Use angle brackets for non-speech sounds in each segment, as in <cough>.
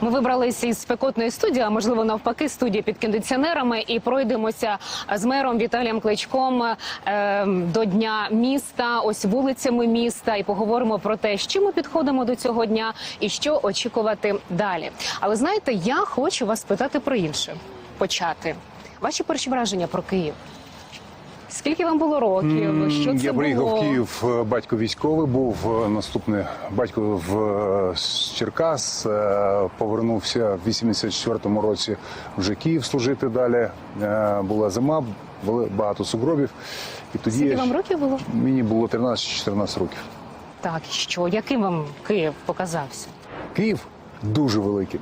Ми вибралися із спекотної студії, а можливо навпаки, студії під кондиціонерами, і пройдемося з мером Віталієм Кличком е, до дня міста, ось вулицями міста, і поговоримо про те, з чим ми підходимо до цього дня і що очікувати далі. Але знаєте, я хочу вас питати про інше. Почати ваші перші враження про Київ. Скільки вам було років? Що це Я приїхав в Київ, е, батько військовий був. е, Наступне батько в е, Черкас повернувся в 84-му році вже Київ служити далі. Була зима, багато сугробів. І тоді Скільки вам років було? мені було 13-14 років. Так, і що? Яким вам Київ показався? Київ дуже великий.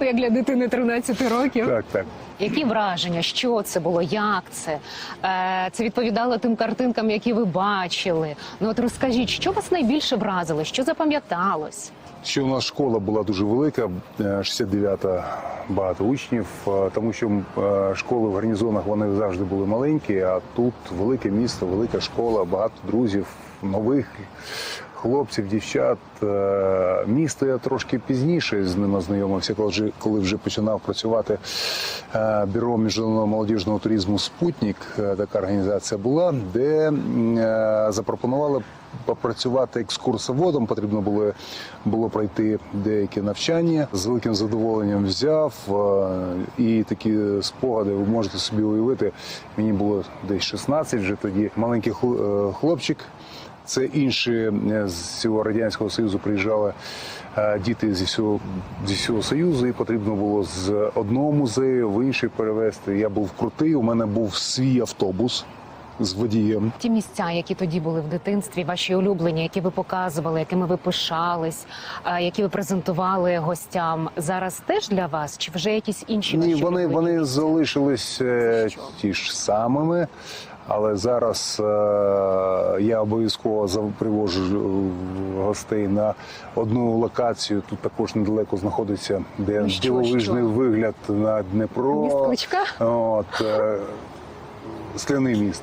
Ну, як для дитини 13 років. Так, так. Які враження? Що це було? Як це? Е, це відповідало тим картинкам, які ви бачили. Ну от розкажіть, що вас найбільше вразило? Що запам'яталось? Ще у нас школа була дуже велика, е, 69-та багато учнів, е, тому що е, школи в гарнізонах вони завжди були маленькі, а тут велике місто, велика школа, багато друзів, нових хлопців, дівчат. Е, Місто я трошки пізніше з ними знайомився, коли вже, коли вже починав працювати е, бюро міжнародного молодіжного туризму Спутник. е, Така організація була, де запропонували попрацювати екскурсоводом. Потрібно було, було пройти деякі навчання. З великим задоволенням взяв і такі спогади ви можете собі уявити. Мені було десь 16 вже тоді. Маленький хлопчик. Це інші е, з цього радянського союзу приїжджали е, діти зі всього зі всього союзу, і потрібно було з одного музею в інший перевезти. Я був крутий. У мене був свій автобус з водієм. Ті місця, які тоді були в дитинстві, ваші улюблені, які ви показували, якими ви пишались, е, які ви презентували гостям, зараз теж для вас? Чи вже якісь інші Ні, вони, вони місця? залишились ті ж самими. Але зараз е, я обов'язково привожу е, гостей на одну локацію. Тут також недалеко знаходиться, де Ну, дивовижний що? вигляд на Дніпро. Міст От, е, скляний міст.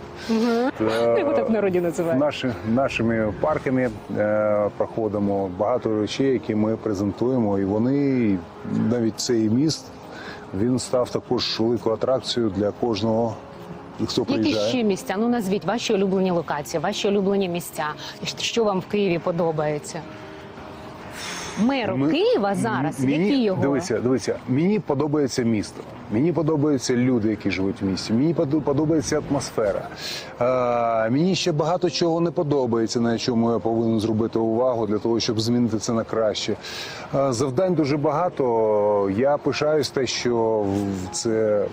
Як так в народі називаєте? Наші, нашими парками е, проходимо багато речей, які ми презентуємо, і вони навіть цей міст він став також великою атракцією для кожного, хто Які ще місця? Ну назвіть ваші улюблені локації, ваші улюблені місця. Що вам в Києві подобається? Меру Ми- Києва зараз, Мені, які його Дивіться, дивіться, мені подобається місто. Мені подобаються люди, які живуть в місті. Мені подобається атмосфера. Е, мені ще багато чого не подобається, на чому я повинен зробити увагу для того, щоб змінити це на краще. Е, завдань дуже багато. Я пишаюсь те, що це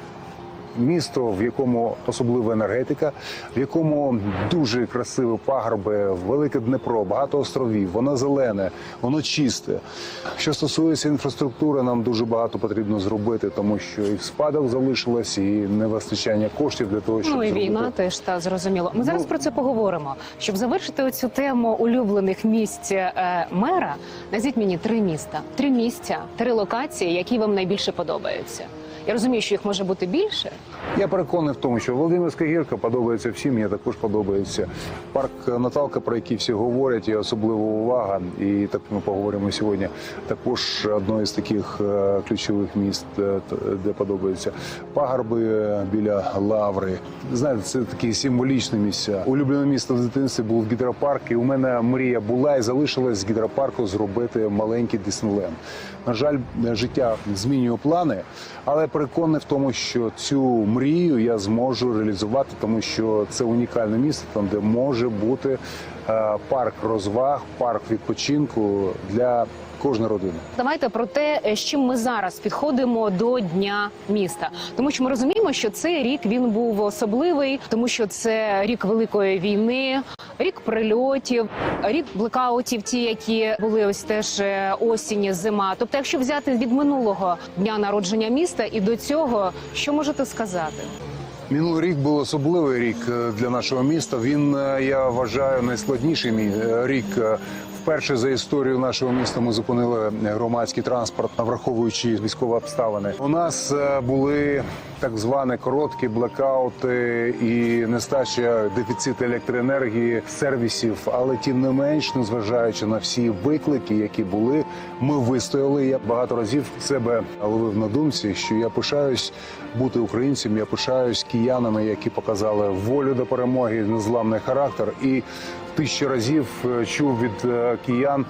місто, в якому особлива енергетика, в якому дуже красиві пагорби, велике Дніпро, багато островів, воно зелене, воно чисте. Що стосується інфраструктури, нам дуже багато потрібно зробити, тому що і в спадок залишилось, і невистачання коштів для того, щоб Ну і зробити. війна теж та зрозуміло. Ми зараз Ну, про це поговоримо. Щоб завершити оцю тему улюблених місць е, мера, назвіть мені три міста, три місця, три локації, які вам найбільше подобаються. Я розумію, що їх може бути більше. Я переконаний в тому, що Володимирська гірка подобається всім. Мені також подобається парк Наталка, про який всі говорять, і особлива увага. І так ми поговоримо сьогодні. Також одне з таких е, ключових міст, е, де подобається пагорби біля лаври. Знаєте, це такі символічні місця. Улюблене місто в дитинстві був гідропарк, і у мене мрія була і залишилась з гідропарку зробити маленький Діснейленд. На жаль, життя змінює плани, але переконаний в тому, що цю мрію я зможу реалізувати, тому що це унікальне місце, там де може бути е, парк розваг, парк відпочинку для кожної родини. Давайте про те, е, з чим ми зараз підходимо до дня міста, тому що ми розуміємо, що цей рік він був особливий, тому що це рік великої війни, рік прильотів, рік блекаутів, ті, які були ось теж е, осінь, зима. Тобто, якщо взяти від минулого дня народження міста і до цього, що можете сказати? Минулий рік був особливий рік е, для нашого міста. Він, я вважаю, найскладніший рік Вперше за історію нашого міста ми зупинили громадський транспорт, враховуючи військові обставини. У нас е, були так звані короткі блекаути і нестача дефіцит електроенергії, сервісів. Але тим не менш, незважаючи на всі виклики, які були, ми вистояли. Я багато разів себе ловив на думці, що я пишаюсь бути українцем. Я пишаюсь киянами, які показали волю до перемоги, незламний характер і тисячу разів е, чув від е, киян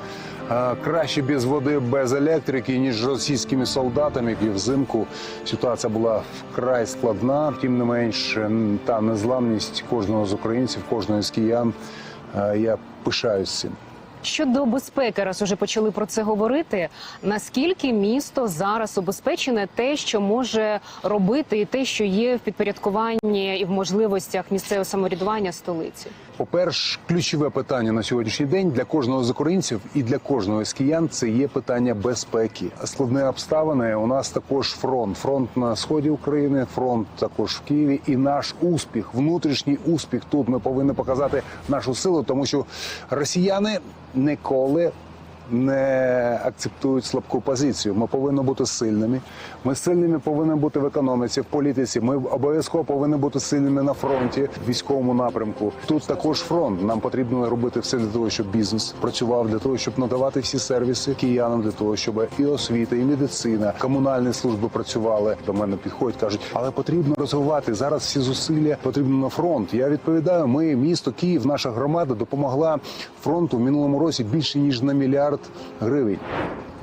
е, краще без води, без електрики, ніж російськими солдатами. І взимку ситуація була вкрай складна. Тим не менш, та незламність кожного з українців, кожного з киян. Я пишаюсь цим. Щодо безпеки, раз уже почали про це говорити. Наскільки місто зараз убезпечене те, що може робити, і те, що є в підпорядкуванні і в можливостях місцевого самоврядування столиці? По-перше, ключове питання на сьогоднішній день для кожного з українців і для кожного з киян це є питання безпеки. Складні обставини. У нас також фронт. Фронт на сході України, фронт також в Києві. І наш успіх, внутрішній успіх тут ми повинні показати нашу силу, тому що росіяни ніколи. Не акцептують слабку позицію. Ми повинні бути сильними. Ми сильними повинні бути в економіці, в політиці. Ми обов'язково повинні бути сильними на фронті, в військовому напрямку. Тут також фронт. Нам потрібно робити все для того, щоб бізнес працював, для того, щоб надавати всі сервіси киянам, для того, щоб і освіта, і медицина, комунальні служби працювали. До мене підходять, кажуть, але потрібно розвивати зараз. Всі зусилля потрібно на фронт. Я відповідаю, ми місто Київ, наша громада допомогла фронту в минулому році більше ніж на мільярд гривень.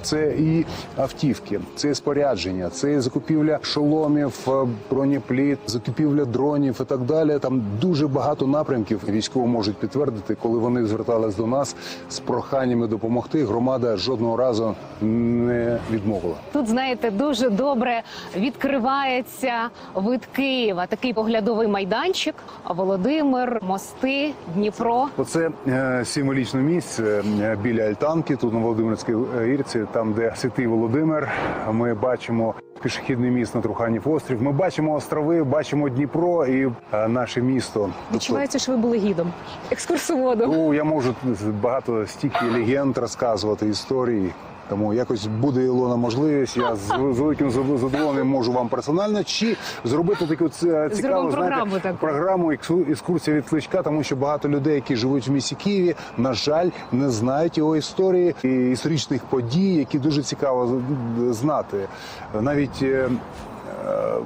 Це і автівки, це і спорядження, це і закупівля шоломів, е, бронепліт, закупівля дронів і так далі. Там дуже багато напрямків військово можуть підтвердити, коли вони звертались до нас з проханнями допомогти. Громада жодного разу не відмовила. Тут знаєте дуже добре відкривається вид Києва. Такий поглядовий майданчик. Володимир, мости, Дніпро. Оце е, символічне місце е, біля Альтанки, тут на Володимирській гірці, там де святий Володимир. Ми бачимо пішохідний міст на Труханів острів. Ми бачимо острови, бачимо Дніпро і е, наше місто. Відчувається, що ви були гідом, екскурсоводом. Ну, я можу багато стільки легенд розказувати історії. Тому якось буде Ілона можливість. Я з, з великим зад- задоволенням можу вам персонально чи зробити таку ц- цікаву програму знаєте, таку. програму екскурсія від кличка, тому що багато людей, які живуть в місті Києві, на жаль, не знають його історії і історичних подій, які дуже цікаво знати. Навіть е, е,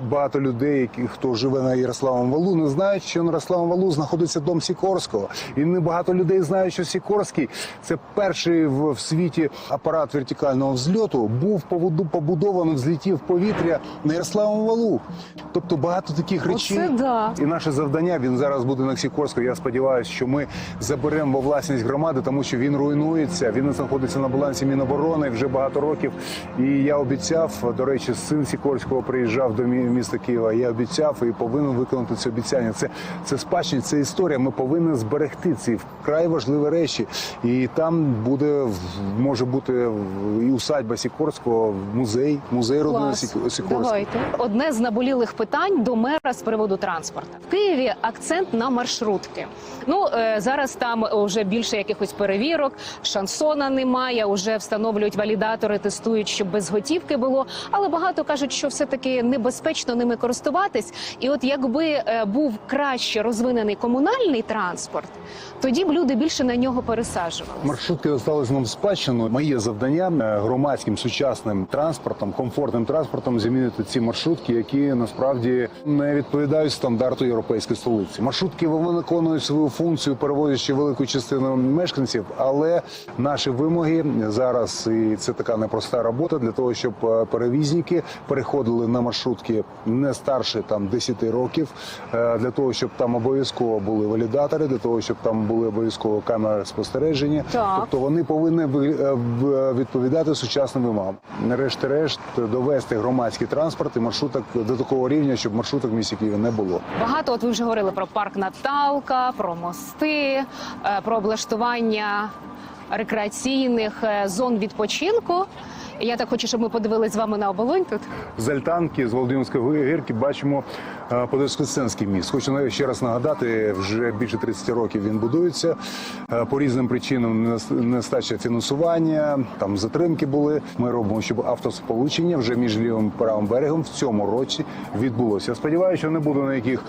багато людей, які хто живе на Ярославому валу, не знають, що на Ярославому валу знаходиться дом Сікорського. І не багато людей знають, що Сікорський це перший в, в світі апарат вертикального взльоту, був побудований, взлетів в повітря на Ярославому валу. Тобто багато таких речей. Оце да. І наше завдання він зараз буде на Сікорську. Я сподіваюся, що ми заберемо во власність громади, тому що він руйнується. Він знаходиться на балансі Міноборони вже багато років. І я обіцяв, до речі, син Сікорського приїжджав до міста Києва. Я обіцяв і повинен виконати це обіцяння. Це це спадщина, це історія. Ми повинні зберегти ці вкрай важливі речі. І там буде може бути і усадьба Сікорського, музей, музей родини Сікорського. Давайте одне з наболілих питань до мера з приводу транспорту. В Києві акцент на маршрутки. Ну е, зараз там вже більше якихось перевірок. Шансона немає. Уже встановлюють валідатори, тестують, щоб без готівки було. Але багато кажуть, що все таки небезпечно ними користуватись. І от якби е, був краще розвинений комунальний транспорт, тоді б люди більше на нього пересаджувалися. Маршрутки залишились нам спадщину. Моє завдання е, громадським сучасним транспортом, комфортним транспортом замінити ці маршрутки, які насправді не відповідають стандарту європейської столиці. Маршрутки виконують свою функцію, перевозячи велику частину мешканців, але наші вимоги зараз і це така непроста робота для того, щоб е, перевізники переходили на маршрутки не старше там 10 років, е, для того, щоб там обов'язково були валідатори, для того, щоб там були обов'язково камери спостереження. Так. Тобто вони повинні ви- е, відповідати сучасним вимогам. Нарешті-решт довести громадський транспорт і маршруток до такого рівня, щоб маршруток в місті Києві не було. Багато от ви вже говорили про парк Наталка, про мости, е, про облаштування рекреаційних е, зон відпочинку. Я так хочу, щоб ми подивились з вами на оболонь тут. З Альтанки, з Володимирської гірки бачимо е, Подольсько-Сценський міст. Хочу ще раз нагадати, вже більше 30 років він будується. Е, По різним причинам нестача фінансування, там затримки були. Ми робимо, щоб автосполучення вже між лівим і правим берегом в цьому році відбулося. Я сподіваюся, що не буде ніяких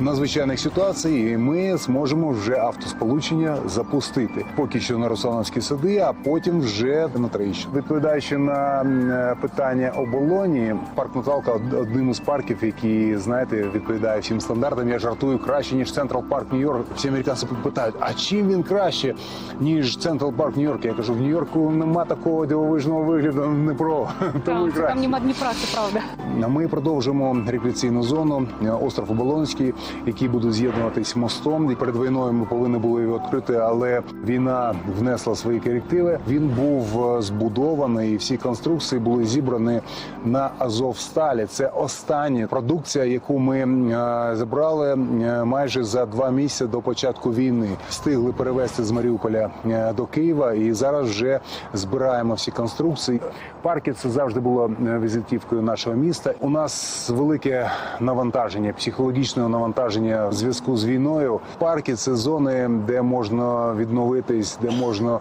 надзвичайних ситуацій, і ми зможемо вже автосполучення запустити. Поки що на Руслановські сади, а потім вже на Троїщину. Відповідаючи на м, е, питання оболоні, парк Наталка одним із парків, який знаєте, відповідає всім стандартам. Я жартую краще ніж Централ Парк Нью-Йорк. Всі американці питають, а чим він краще ніж Централ Парк Нью-Йорк? Я кажу, в Нью-Йорку нема такого дивовижного вигляду. Не про <laughs> тому і Там, краще. там нема Дніпра, це правда. Ми продовжимо рекреаційну зону е, остров Оболонський, який буде з'єднуватись мостом. І перед війною ми повинні були його відкрити, але війна внесла свої корективи. Він був е, збудований, і всі конструкції були зібрані на Азовсталі. Це остання продукція, яку ми е, забрали е, майже за два місяці до початку війни. Встигли перевезти з Маріуполя е, до Києва, і зараз вже збираємо всі конструкції. Парки це завжди було візитівкою нашого міста. У нас велике навантаження, психологічне навантаження в зв'язку з війною. Парки це зони, де можна відновитись, де можна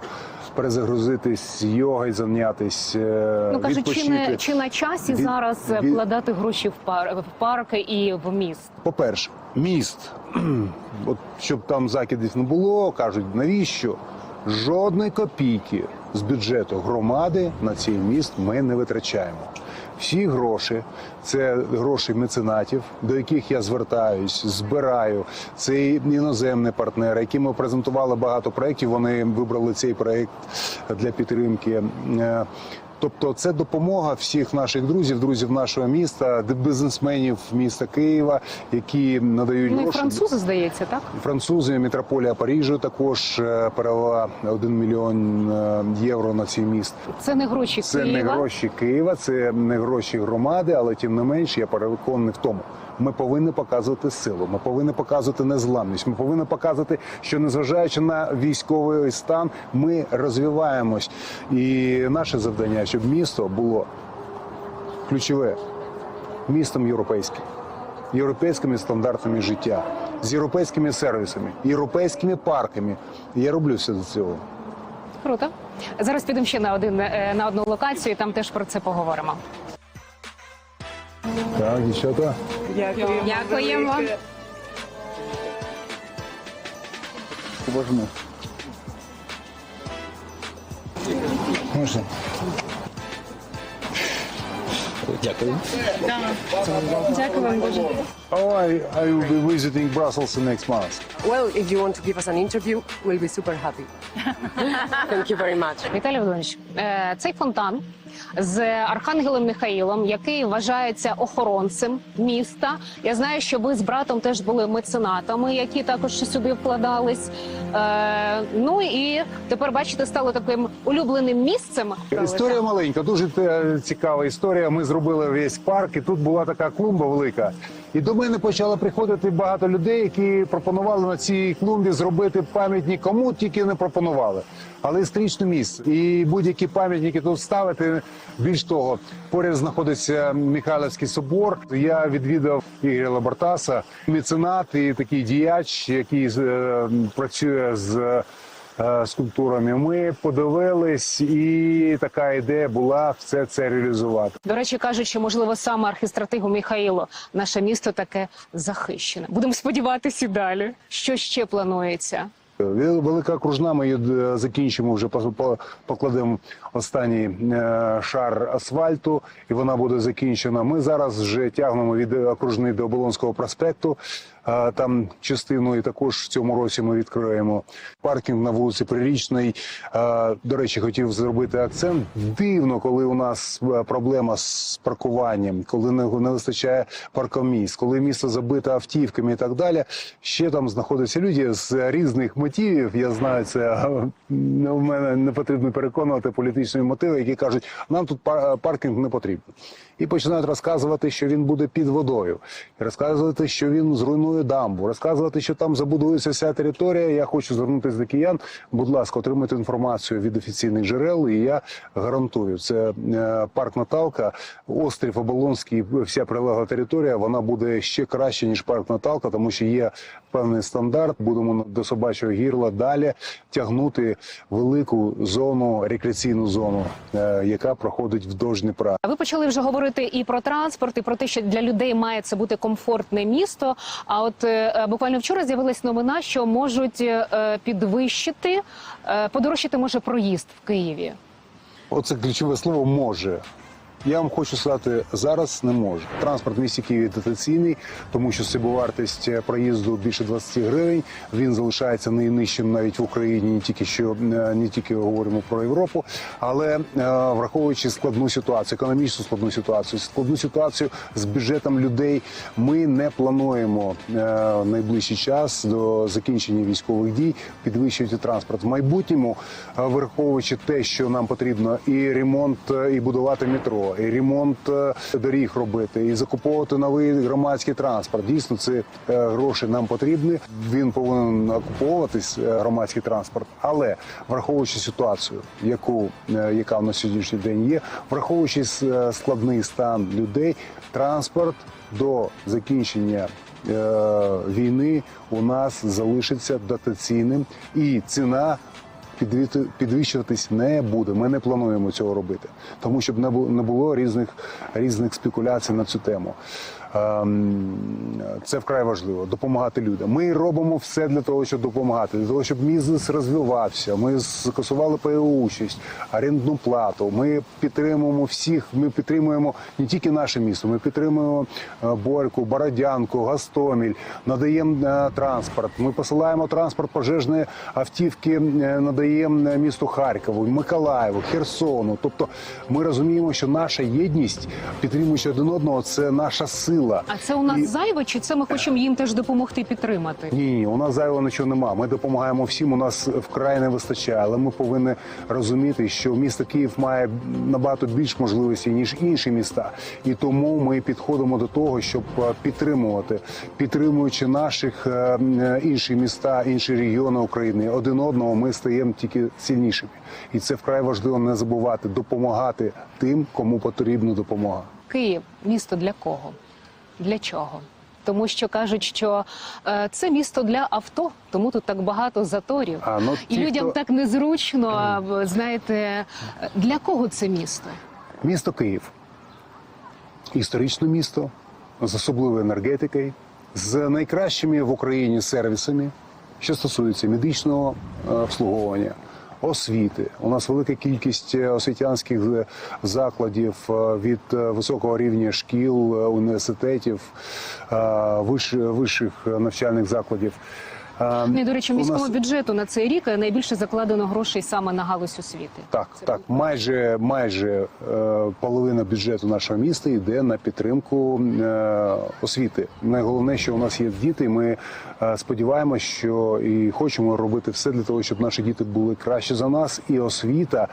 перезагрузитись, йогою зайнятися. е, Ну кажуть, чи не чи на часі Від- зараз від- вкладати гроші в пар в парки і в міст? По-перше, міст, <clears throat> от щоб там закидів не було, кажуть, навіщо? Жодної копійки з бюджету громади на цей міст ми не витрачаємо. Всі гроші це гроші меценатів, до яких я звертаюсь, збираю. Це іноземні партнери, які ми презентували багато проєктів. Вони вибрали цей проєкт для підтримки. Тобто це допомога всіх наших друзів, друзів нашого міста, бізнесменів міста Києва, які надають Ну гроші. французи, здається, так? Французи, метрополія Парижу також е, перевела 1 мільйон е, євро на цей міст. Це не гроші Це Києва. не гроші Києва, це не гроші громади, але тим не менш я переконаний в тому. Ми повинні показувати силу. Ми повинні показувати незламність. Ми повинні показувати, що незважаючи на військовий стан, ми розвиваємось. І наше завдання, щоб місто було ключове містом європейським, європейськими стандартами життя, з європейськими сервісами, європейськими парками. Я роблю все до цього. Круто. Зараз підемо ще на один е, на одну локацію, і там теж про це поговоримо. Так, дівчата. Дякуємо. Мой. Можна? Дякую. Дякую вам дуже. Oh, I, I will be visiting Brussels next month. Well, if you want to give us an interview, we'll be super happy. Thank you very much. Віталій Володимирович, е, цей фонтан з Архангелом Михаїлом, який вважається охоронцем міста. Я знаю, що ви з братом теж були меценатами, які також сюди вкладались. Е, Ну і тепер бачите, стало таким улюбленим місцем. Історія маленька, дуже е, цікава історія. Ми зробили весь парк, і тут була така клумба велика. І до мене почало приходити багато людей, які пропонували на цій клумбі зробити пам'ятник кому тільки не пропонували. Але історичне місце. І будь-які пам'ятники тут ставити. Більш того, поряд знаходиться Михайлівський собор. Я відвідав Ігоря Лабартаса, меценат і такий діяч, який е, працює з скульптурами. Ми подивились, і така ідея була все це реалізувати. До речі, кажуть, що можливо саме архістратигу Михаїло наше місто таке захищене. Будемо сподіватися і далі. Що ще планується? Велика окружна. Ми її е, закінчимо вже по- по- покладемо останній е, шар асфальту, і вона буде закінчена. Ми зараз вже тягнемо від окружної до Оболонського проспекту. Там частину і також в цьому році ми відкриємо паркінг на вулиці Прирічної. Е, До речі, хотів зробити акцент. Дивно, коли у нас е, проблема з паркуванням, коли не, вистачає паркомісць, коли місто забите автівками і так далі. Ще там знаходяться люди з різних мотивів. Я знаю, це у мене не потрібно переконувати політичні мотиви, які кажуть, нам тут пар- паркінг не потрібен. І починають розказувати, що він буде під водою, розказувати, що він зруйнує планую дамбу, розказувати, що там забудується вся територія. Я хочу звернутися до киян. Будь ласка, отримайте інформацію від офіційних джерел, і я гарантую, це е, парк Наталка, острів Оболонський, вся прилегла територія. Вона буде ще краще ніж парк Наталка, тому що є певний стандарт. Будемо до собачого гірла далі тягнути велику зону, рекреаційну зону, е, яка проходить вдовж Дніпра. Ви почали вже говорити і про транспорт, і про те, що для людей має це бути комфортне місто. А от е, буквально вчора з'явилась новина, що можуть е, підвищити, е, подорожчати може проїзд в Києві. Оце ключове слово може. Я вам хочу сказати, зараз не може. Транспорт в місті Києві дотаційний, тому що собівартість е, проїзду більше 20 гривень. Він залишається найнижчим навіть в Україні, не тільки що е, не тільки говоримо про Європу, але е, враховуючи складну ситуацію, економічну складну ситуацію, складну ситуацію з бюджетом людей, ми не плануємо в найближчий час до закінчення військових дій підвищувати транспорт. В майбутньому, враховуючи те, що нам потрібно і ремонт, і будувати метро, і ремонт е, доріг робити, і закуповувати новий громадський транспорт. Дійсно, це е, гроші нам потрібні. Він повинен окуповуватись е, громадський транспорт, але враховуючи ситуацію, яку яка на сьогоднішній день є, враховуючи складний стан людей, транспорт до закінчення війни у нас залишиться дотаційним, і ціна підвищуватись не буде. Ми не плануємо цього робити, тому щоб не було різних різних спекуляцій на цю тему. Ем, Це вкрай важливо допомагати людям. Ми робимо все для того, щоб допомагати, для того, щоб бізнес розвивався. Ми скасували участь, орендну плату. Ми підтримуємо всіх. Ми підтримуємо не тільки наше місто. Ми підтримуємо е, Борьку, Бородянку, Гастоміль, надаємо е, транспорт. Ми посилаємо транспорт пожежної автівки, е, надаємо місту Харкову, Миколаєву, Херсону. Тобто ми розуміємо, що наша єдність, підтримуючи один одного, це наша сила. А це у нас І- зайве, чи це ми хочемо їм теж допомогти підтримати? Ні, ні, у нас зайвого нічого нема. Ми допомагаємо всім. У нас вкрай не вистачає, але ми повинні розуміти, що місто Київ має набагато більш можливостей ніж інші міста, і тому ми підходимо до того, щоб е, підтримувати, підтримуючи наших е, інші міста, інші регіони України. Один одного ми стаємо тільки сильнішими, і це вкрай важливо не забувати допомагати тим, кому потрібна допомога. Київ місто для кого? Для чого? Тому що кажуть, що е, це місто для авто, тому тут так багато заторів. А, ну, І людям хто- так незручно. а, Знаєте, для кого це місто? Місто Київ. Історичне місто з особливою енергетикою, з найкращими в Україні сервісами, що стосується медичного е, обслуговування, освіти. У нас велика кількість е, освітянських е, закладів е, від високого рівня шкіл, університетів, вищих навчальних закладів. Е, Ну, до речі, міському нас- бюджету на цей рік найбільше закладено грошей саме на галузь освіти. Так, Це так, майже майже е, половина бюджету нашого міста йде на підтримку е, освіти. Найголовніше, що у нас є діти. Ми е, сподіваємося, що і хочемо робити все для того, щоб наші діти були краще за нас. І освіта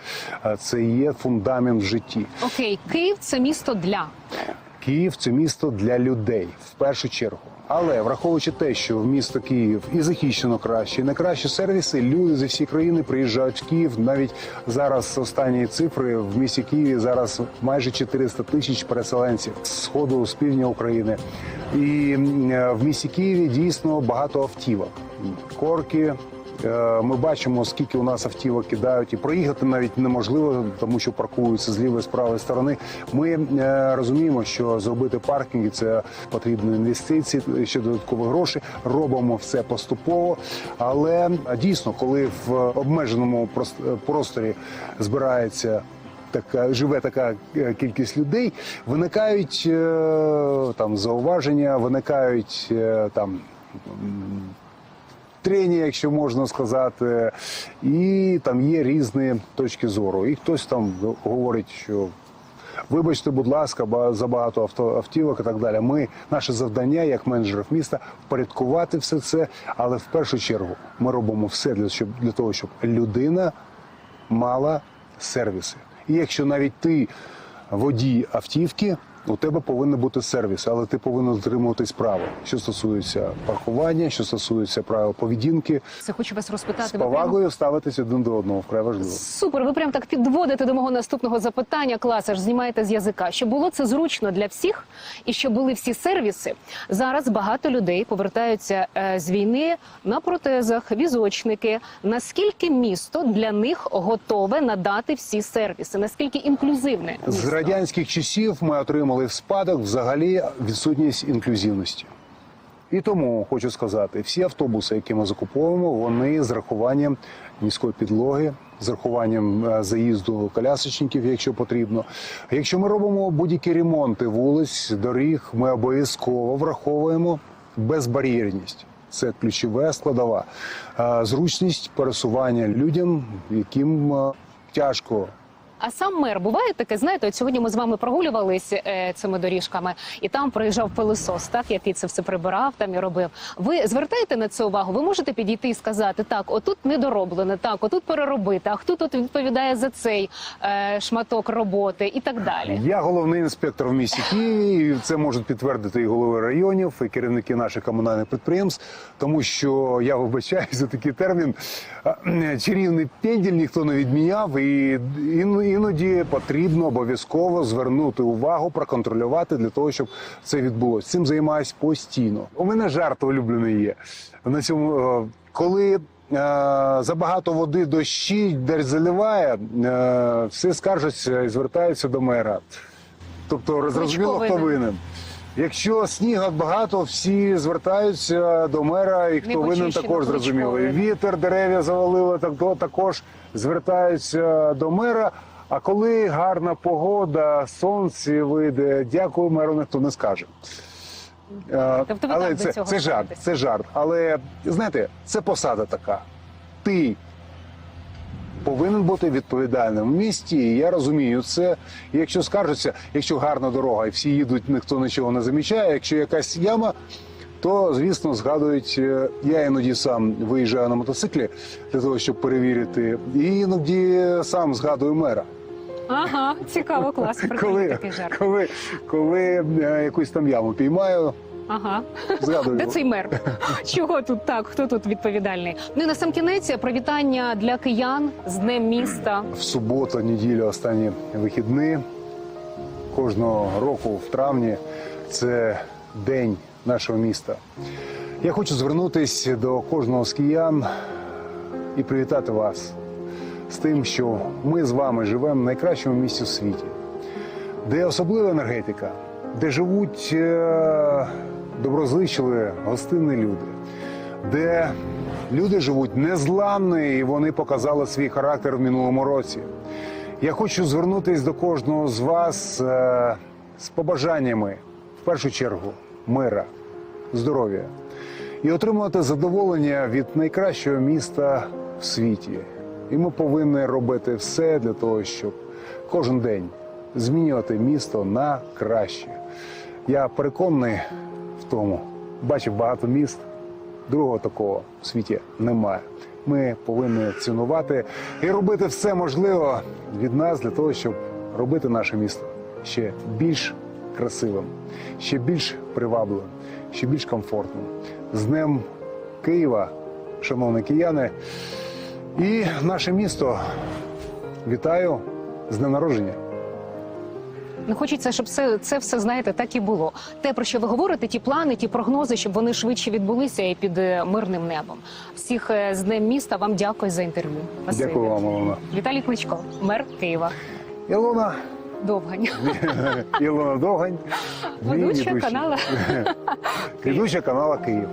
це є фундамент в житті. Окей, Київ це місто для. Київ це місто для людей в першу чергу. Але враховуючи те, що в місто Київ і захищено краще, і на кращі сервіси, люди зі всієї країни приїжджають в Київ. Навіть зараз останні цифри в місті Києві зараз майже 400 тисяч переселенців з сходу з півдня України. І в місті Києві дійсно багато автівок. Корки, Ми бачимо, скільки у нас автівок кидають, і проїхати навіть неможливо, тому що паркуються з лівої з правої сторони. Ми е, розуміємо, що зробити паркінги це потрібні інвестиції, ще додаткові гроші. Робимо все поступово. Але е, дійсно, коли в обмеженому прос- просторі збирається. Така живе така е, кількість людей, виникають е, там зауваження, виникають е, там трення, якщо можна сказати, і там є різні точки зору. І хтось там говорить, що. Вибачте, будь ласка, за багато авто автівок і так далі. Ми наше завдання як менеджерів міста впорядкувати все це, але в першу чергу ми робимо все для щоб для того, щоб людина мала сервіси. І якщо навіть ти водій автівки, у тебе повинен бути сервіс, але ти повинен дотримуватись правил, що стосується паркування, що стосується правил поведінки, Це хочу вас розпитати. прямо- повагою ставитись один до одного вкрай важливо. Супер, ви прям так підводите до мого наступного запитання. Клас, аж знімаєте з язика. Щоб було це зручно для всіх, і щоб були всі сервіси. Зараз багато людей повертаються е, з війни на протезах, візочники. Наскільки місто для них готове надати всі сервіси? Наскільки інклюзивне З радянських часів ми отримали в спадок взагалі відсутність інклюзивності. І тому хочу сказати, всі автобуси, які ми закуповуємо, вони з рахуванням міської підлоги, з рахуванням е, заїзду колясочників, якщо потрібно. Якщо ми робимо будь-які ремонти вулиць, доріг, ми обов'язково враховуємо безбар'єрність. Це ключова складова. Е, Зручність пересування людям, яким е, тяжко А сам мер буває таке, знаєте, от сьогодні ми з вами прогулювались е, цими доріжками, і там приїжджав пилосос, так який це все прибирав там і робив. Ви звертаєте на це увагу? Ви можете підійти і сказати, так, отут недороблено, так, отут переробити, а хто тут відповідає за цей е, шматок роботи і так далі. Я головний інспектор в місті Києві. і Це можуть підтвердити і голови районів, і керівники наших комунальних підприємств, тому що я вибачаюсь за такий термін. Чарівний пенділь ніхто не відміняв, і ін- іноді потрібно обов'язково звернути увагу, проконтролювати для того, щоб це відбулося. Цим займаюсь постійно. У мене жарт улюблений є на цьому, е, коли. е, Забагато води дощі, десь заливає, е, всі скаржаться і звертаються до мера. Тобто зрозуміло, хто винен. Якщо снігу багато, всі звертаються до мера, і хто винен також зрозуміло. Вітер, дерев'я завалило, так також звертаються до мера. А коли гарна погода, сонце вийде, дякую меру, ніхто не скаже. Е, Тобто ви Але так до це, цього це жарт, ставитесь? це жарт. Але знаєте, це посада така. Ти повинен бути відповідальним в місті. І я розумію це. І якщо скаржаться, якщо гарна дорога і всі їдуть, ніхто нічого не замічає. Якщо якась яма, то звісно згадують. е, Я іноді сам виїжджаю на мотоциклі для того, щоб перевірити, і іноді сам згадую мера. Ага, цікаво, клас. Коли, такий жарт. коли, коли е, якусь там яму піймаю, Ага. згадую. Де цей мер? Чого тут так? Хто тут відповідальний? Ну і на сам кінець привітання для киян з Днем міста. в суботу, неділю, останні вихідні кожного року в травні це день нашого міста. Я хочу звернутися до кожного з киян і привітати вас з тим, що ми з вами живемо в найкращому місті у світі, де особлива енергетика, де живуть е, доброзичливі, гостинні люди, де люди живуть незламно і вони показали свій характер в минулому році. Я хочу звернутися до кожного з вас е, з побажаннями, в першу чергу, мира, здоров'я і отримувати задоволення від найкращого міста в світі. І ми повинні робити все для того, щоб кожен день змінювати місто на краще. Я переконаний в тому, бачив багато міст, другого такого в світі немає. Ми повинні цінувати і робити все можливе від нас для того, щоб робити наше місто ще більш красивим, ще більш привабливим, ще більш комфортним. З Днем Києва, шановні кияни, і наше місто. Вітаю з днем народження. Ну хочеться, щоб це, це все знаєте, так і було. Те, про що ви говорите, ті плани, ті прогнози, щоб вони швидше відбулися і під е, мирним небом. Всіх е, з Днем міста вам дякую за інтерв'ю. Дякую вам, Олена. Віталій Кличко, мер Києва. Ілона, Довгань. <laughs> Ілона Довгань, Ведуча канала. <laughs> ведуча канала Київ.